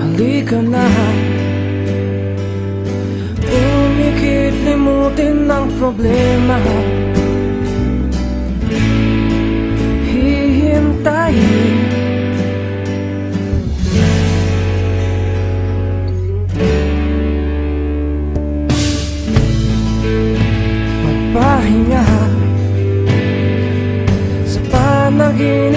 Halika na. Umikit, limutin ang problema. Hihintayin. Magpahinga. Sa panaginip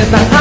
kita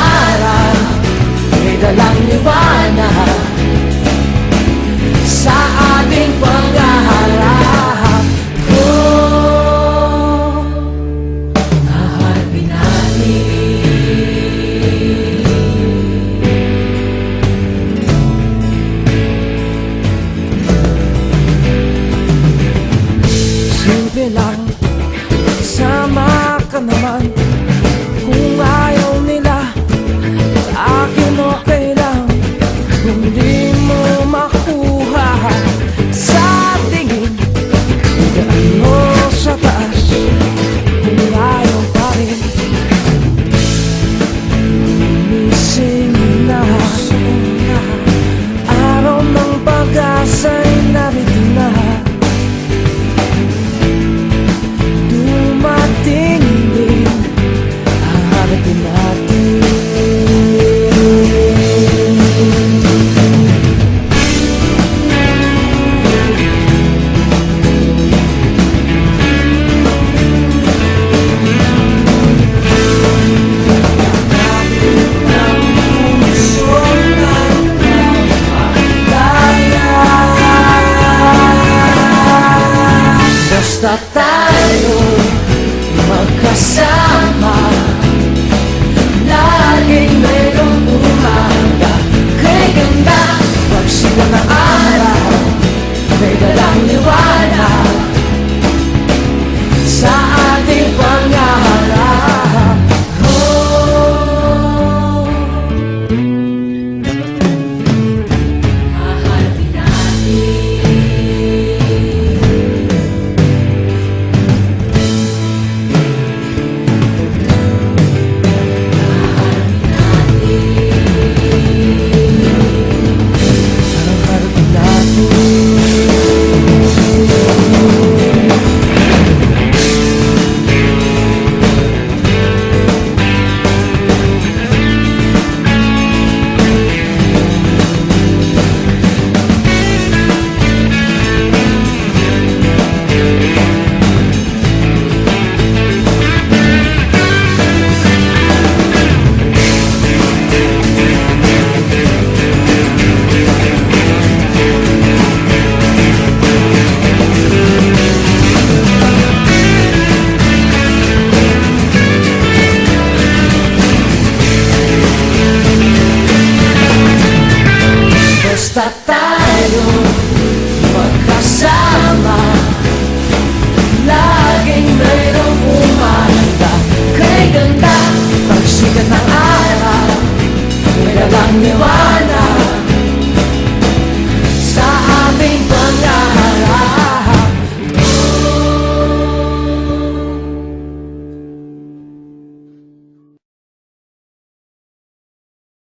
Está tarde Uma canção Sunday one.